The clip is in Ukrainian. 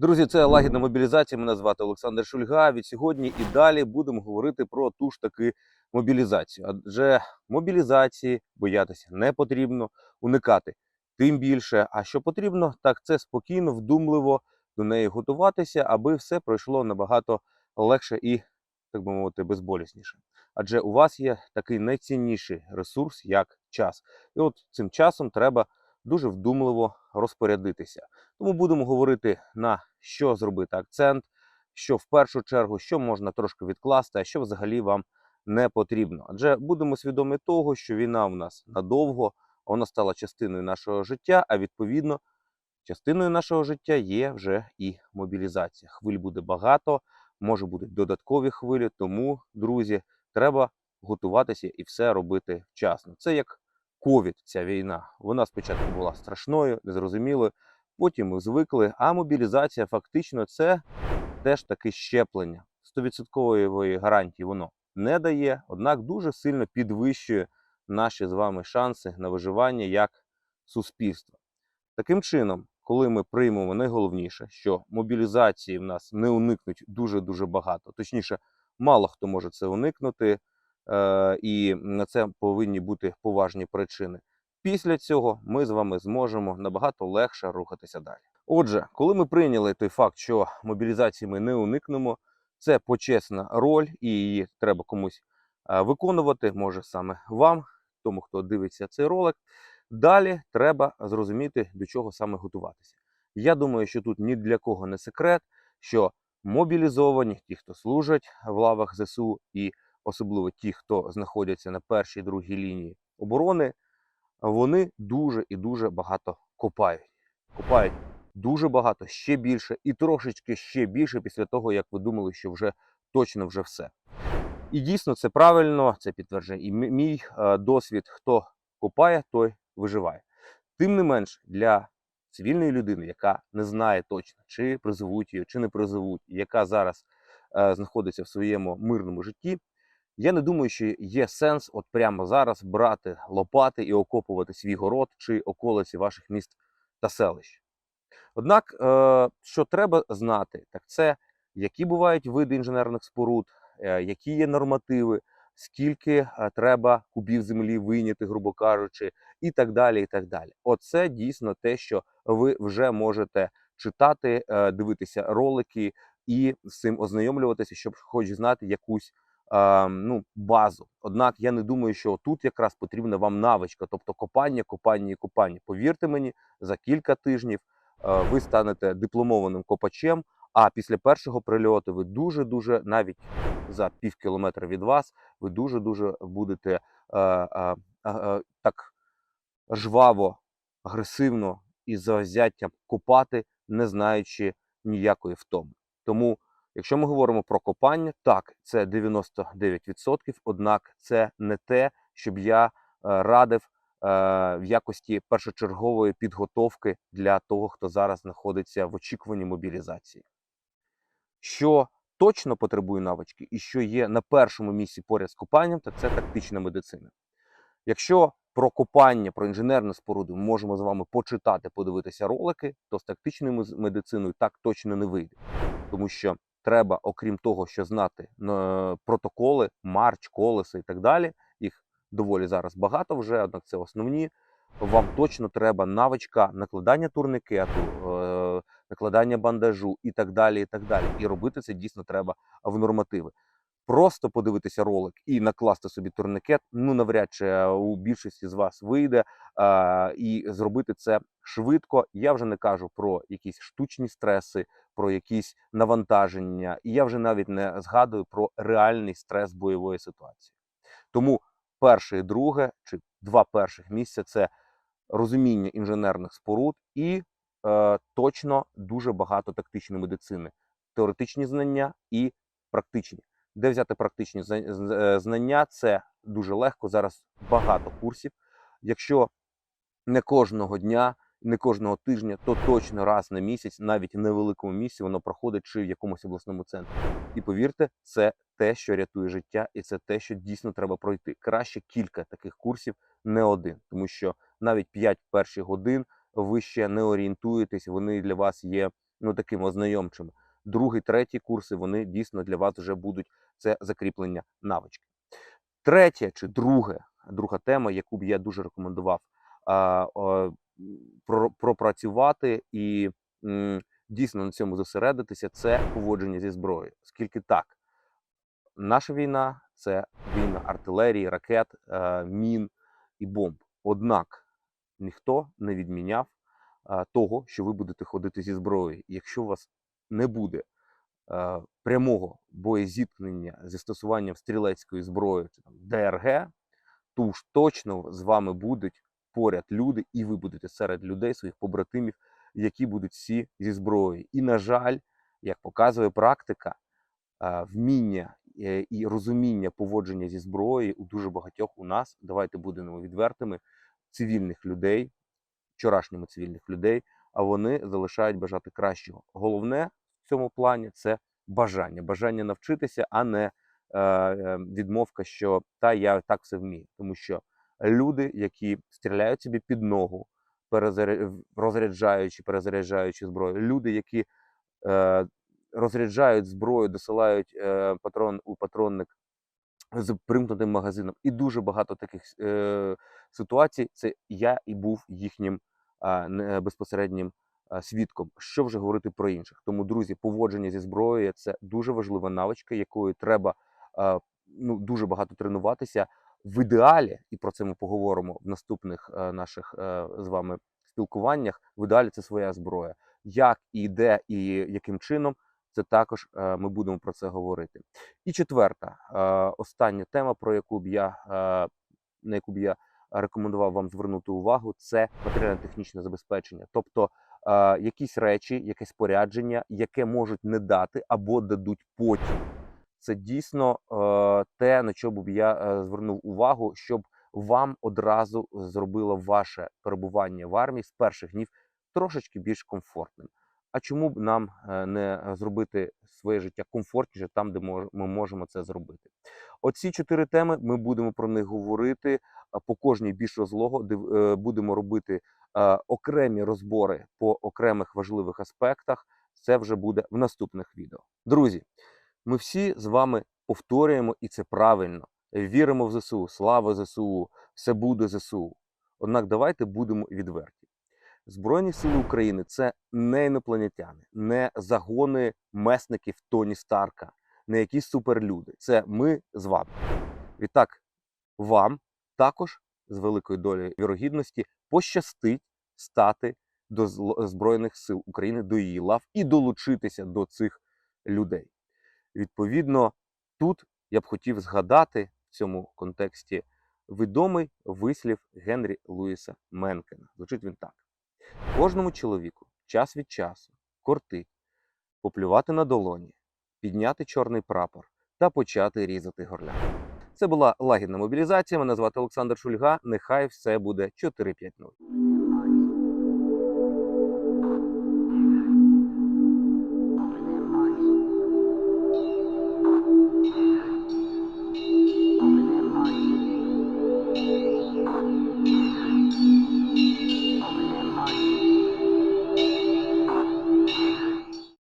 Друзі, це лагідна мобілізація. Мене звати Олександр Шульга. Від сьогодні і далі будемо говорити про ту ж таки мобілізацію. Адже мобілізації боятися не потрібно, уникати тим більше. А що потрібно, так це спокійно, вдумливо до неї готуватися, аби все пройшло набагато легше і, так би мовити, безболісніше. Адже у вас є такий найцінніший ресурс, як час. І от цим часом треба дуже вдумливо розпорядитися. Тому будемо говорити на що зробити акцент, що в першу чергу, що можна трошки відкласти, а що взагалі вам не потрібно. Адже будемо свідомі того, що війна в нас надовго, вона стала частиною нашого життя, а відповідно, частиною нашого життя є вже і мобілізація. Хвиль буде багато, може бути додаткові хвилі, тому, друзі, треба готуватися і все робити вчасно. Це як ковід, ця війна. Вона спочатку була страшною, незрозумілою. Потім ми звикли, а мобілізація фактично це теж таке щеплення. 100% гарантії воно не дає, однак дуже сильно підвищує наші з вами шанси на виживання як суспільства. Таким чином, коли ми приймемо найголовніше, що мобілізації в нас не уникнуть дуже-дуже багато, точніше, мало хто може це уникнути, е- і на це повинні бути поважні причини. Після цього ми з вами зможемо набагато легше рухатися далі. Отже, коли ми прийняли той факт, що мобілізації ми не уникнемо, це почесна роль, і її треба комусь виконувати, може саме вам, тому хто дивиться цей ролик. Далі треба зрозуміти, до чого саме готуватися. Я думаю, що тут ні для кого не секрет, що мобілізовані, ті, хто служать в лавах ЗСУ, і особливо ті, хто знаходяться на першій другій лінії оборони, вони дуже і дуже багато копають. Копають дуже багато, ще більше, і трошечки ще більше після того, як ви думали, що вже точно вже все. І дійсно це правильно, це підтверджує і мій е, досвід. Хто копає, той виживає. Тим не менш, для цивільної людини, яка не знає точно, чи призовуть її, чи не призовуть, яка зараз е, знаходиться в своєму мирному житті, я не думаю, що є сенс от прямо зараз брати лопати і окопувати свій город чи околиці ваших міст та селищ. Однак, е, що треба знати, так це які бувають види інженерних споруд, е, які є нормативи, скільки е, треба кубів землі вийняти, грубо кажучи, і так далі. і так далі. Оце дійсно те, що ви вже можете читати, дивитися ролики і з цим ознайомлюватися, щоб хоч знати якусь ну, базу. Однак я не думаю, що тут якраз потрібна вам навичка, тобто копання, копання і копання. Повірте мені, за кілька тижнів ви станете дипломованим копачем. А після першого прильоту ви дуже дуже навіть за пів кілометра від вас, ви дуже дуже будете е, е, е, так жваво, агресивно і завзяттям копати, не знаючи ніякої втоми. Тому, якщо ми говоримо про копання, так, це 99%, однак це не те, щоб я е, радив е, в якості першочергової підготовки для того, хто зараз знаходиться в очікуванні мобілізації. Що точно потребує навички і що є на першому місці поряд з копанням, то це тактична медицина. Якщо про копання, про інженерну споруду ми можемо з вами почитати, подивитися ролики, то з тактичною медициною так точно не вийде. Тому що треба, окрім того, що знати протоколи, марч, колеса і так далі, їх доволі зараз багато вже, однак це основні. Вам точно треба навичка накладання турникету, е, накладання бандажу і так далі. І так далі. І робити це дійсно треба в нормативи. Просто подивитися ролик і накласти собі турникет, ну навряд чи е, у більшості з вас вийде. Е, і зробити це швидко. Я вже не кажу про якісь штучні стреси, про якісь навантаження, і я вже навіть не згадую про реальний стрес бойової ситуації. Тому перше і друге, чи два перших місця це розуміння інженерних споруд і е, точно дуже багато тактичної медицини, теоретичні знання і практичні. Де взяти практичні е, знання? Це дуже легко. Зараз багато курсів. Якщо не кожного дня, не кожного тижня, то точно раз на місяць, навіть в невеликому місці, воно проходить чи в якомусь обласному центрі. І повірте, це те, що рятує життя, і це те, що дійсно треба пройти. Краще кілька таких курсів, не один, тому що навіть 5 перших годин ви ще не орієнтуєтесь, вони для вас є ну такими ознайомчими. Другий, третій курси вони дійсно для вас вже будуть це закріплення навички. Третє чи друге, друга тема, яку б я дуже рекомендував пропрацювати і дійсно на цьому зосередитися, це поводження зі зброєю. Оскільки так, наша війна це війна артилерії, ракет, е, мін і бомб. Однак ніхто не відміняв того, що ви будете ходити зі зброєю. Якщо у вас не буде прямого боєзіткнення зі застосуванням стрілецької зброї чи там ДРГ, то ж точно з вами будуть поряд люди, і ви будете серед людей, своїх побратимів, які будуть всі зі зброєю. І, на жаль, як показує практика, вміння е, і розуміння поводження зі зброєю у дуже багатьох у нас, давайте будемо відвертими, цивільних людей, вчорашніми цивільних людей, а вони залишають бажати кращого. Головне в цьому плані це бажання, бажання навчитися, а не е, е, відмовка, що та я так все вмію. Тому що люди, які стріляють собі під ногу, розряджаючи, перезаряджаючи зброю, люди, які е, розряджають зброю, досилають е, патрон у патронник з примкнутим магазином. І дуже багато таких е, ситуацій. Це я і був їхнім безпосереднім свідком. Що вже говорити про інших? Тому, друзі, поводження зі зброєю це дуже важлива навичка, якою треба ну, дуже багато тренуватися. В ідеалі, і про це ми поговоримо в наступних е, наших е, з вами спілкуваннях. В ідеалі це своя зброя. Як і де, і яким чином, це також е, ми будемо про це говорити. І четверта, е, остання тема, про яку б я е, на яку б я рекомендував вам звернути увагу, це матеріально-технічне забезпечення, тобто е, якісь речі, якесь спорядження, яке можуть не дати або дадуть потім. Це дійсно е, те, на що б я е, звернув увагу, щоб вам одразу зробило ваше перебування в армії з перших днів трошечки більш комфортним. А чому б нам е, не зробити своє життя комфортніше там, де ми можемо це зробити? Оці чотири теми ми будемо про них говорити по кожній більш розлого. е, Будемо робити е, окремі розбори по окремих важливих аспектах. Це вже буде в наступних відео. Друзі, ми всі з вами повторюємо, і це правильно. Віримо в ЗСУ, слава ЗСУ, все буде ЗСУ. Однак давайте будемо відверті. Збройні сили України це не інопланетяни, не загони месників Тоні Старка, не якісь суперлюди. Це ми з вами. Відтак, вам також з великою долею вірогідності пощастить стати до Збройних сил України, до її лав і долучитися до цих людей. Відповідно, тут я б хотів згадати в цьому контексті відомий вислів Генрі Луїса Менкена. Звучить він так: кожному чоловіку час від часу кортить поплювати на долоні, підняти чорний прапор та почати різати горля. Це була лагідна мобілізація. Мене звати Олександр Шульга. Нехай все буде 4-5-0.